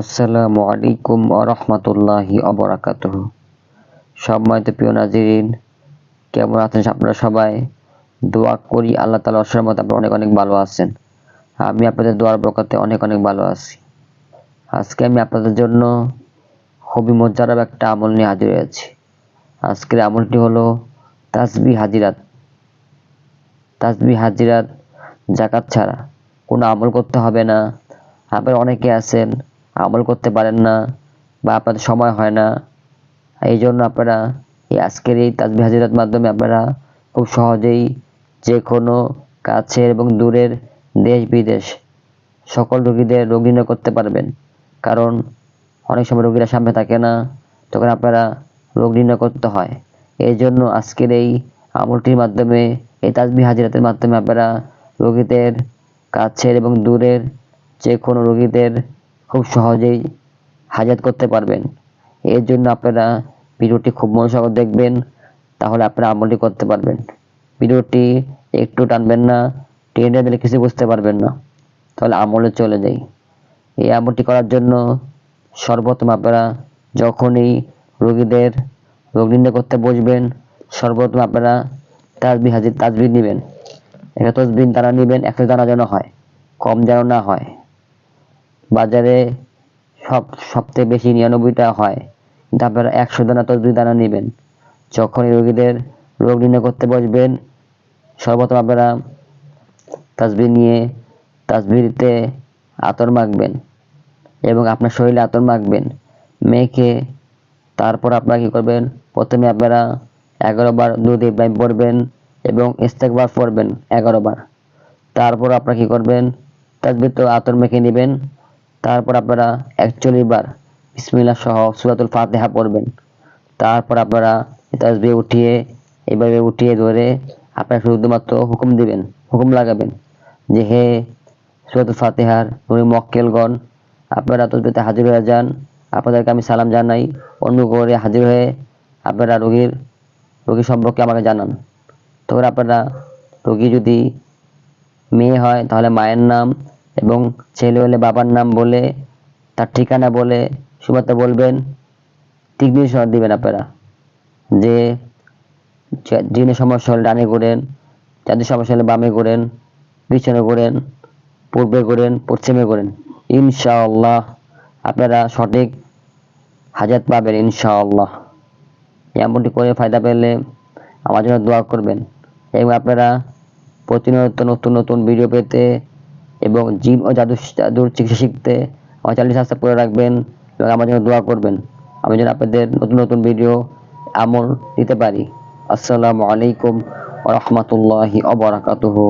আসসালামু আলাইকুম আরহামতুল্লাহি অবরাকাতুহ সম্মানিত প্রিয় নাজিরিন, কেমন আছেন আপনারা সবাই? দোয়া করি আল্লাহ তালা অসর আপনারা অনেক অনেক ভালো আছেন। আমি আপনাদের দোয়ার বরকতে অনেক অনেক ভালো আছি। আজকে আমি আপনাদের জন্য খুবই মজারাব একটা আমল নিয়ে হাজির হয়েছি। আজকের আমলটি হলো তাসবি হাজিরাত। তাসবি হাজিরাত জাকাত ছাড়া কোনো আমল করতে হবে না। আপনারা অনেকে আছেন, আমল করতে পারেন না বা আপনাদের সময় হয় না। এই জন্য আপনারা এই আজকের এই তাসবি হাজিরাত মাধ্যমে আপনারা খুব সহজেই যে কোনো কাছের এবং দূরের দেশ, বিদেশ সকল রোগীদের রোগ নির্ণয় করতে পারবেন। কারণ অনেক সময় রোগীরা সামনে থাকে না, তখন আপনারা রোগ নির্ণয় করতে হয়। এই জন্য আজকের এই আমলটির মাধ্যমে এই তাসবি হাজিরাতের মাধ্যমে আপনারা রোগীদের কাছের এবং দূরের যে কোনো রোগীদের খুব সহজেই হাজাত করতে পারবেন। এর জন্য আপনারা ভিডিওটি খুব মনোসহকারে দেখবেন, তাহলে আপনারা আমলটি করতে পারবেন। ভিডিওটি একটু টানবেন না, টেনে দিলে কিছু বুঝতে পারবেন না। তাহলে আমলে চলে যাই। এই আমলটি করার জন্য সর্বপ্রথম আপনারা যখনই রোগীদের রোগ নির্ণয় করতে বসবেন, সর্বপ্রথম আপনারা তাজবি হাজির তাজবি নেবেন। একটা তসবিন দানা নেবেন একটা দানা যেন হয়, কম যেন না হয়। বাজারে সব সবথেকে বেশি নিরানব্বইটা হয়, কিন্তু আপনারা একশো দানা তসবি দানা নেবেন। যখন রোগীদের রোগ নির্ণয় করতে বসবেন, সর্বপ্রথম আপনারা তাসবি নিয়ে তাসবিতে আতর মাখবেন এবং আপনার শরীরে আতর মাখবেন, মেখে তারপর আপনারা কি করবেন? প্রথমে আপনারা এগারো বার দুধ ইব্রাহিম পড়বেন এবং ইস্তেকবার পড়বেন এগারো বার। তারপর আপনারা কি করবেন? তাসবির তো আতর মেখে নেবেন। তারপর আপনারা একচল্লিশ বার বিসমিল্লাহ সহ সুরাতুল ফাতেহা পড়বেন। তারপর আপনারা তাসবি উঠিয়ে এইভাবে উঠিয়ে ধরে আপনারা শুধুমাত্র হুকুম দিবেন, হুকুম লাগাবেন যে হে সুরাতুল ফাতেহার নুরি মক্কেলগণ আপনারা তসবিতে হাজির হয়ে যান। আপনাদেরকে আমি সালাম জানাই। অন্য করে হাজির হয়ে আপনারা রোগীর রোগী সম্পর্কে আমাকে জানান। তখন আপনারা রোগী যদি মেয়ে হয়, তাহলে মায়ের নাম এবং ছেলে হলে বাবার নাম বলে, তার ঠিকানা বলে সুমাত্রা বলবেন টিকবির সহ দিবেন আপনারা। যে যে- যিনি সমস্যা হলে ডানে করেন যাদের সমস্যা হলে বামে করেন পিছনে করেন পূর্বে করেন পশ্চিমে করেন ইনশাআল্লাহ আপনারা সঠিক হাজাত পাবেন, ইনশাআল্লাহ। এমনটি করে ফায়দা পেলে আমার জন্য দোয়া করবেন। এবং আপনারা প্রতিনিয়ত নতুন নতুন ভিডিও পেতে এবং জিন ও জাদু জাদুর চিকিৎসা শিখতে আমার চ্যানেলটি সাবস্ক্রাইব করে রাখবেন এবং আমার জন্য দোয়া করবেন। আমি যেন আপনাদের নতুন নতুন ভিডিও আমল দিতে পারি। আসসালামু আলাইকুম ওয়া রাহমাতুল্লাহি ওয়া বারাকাতুহু।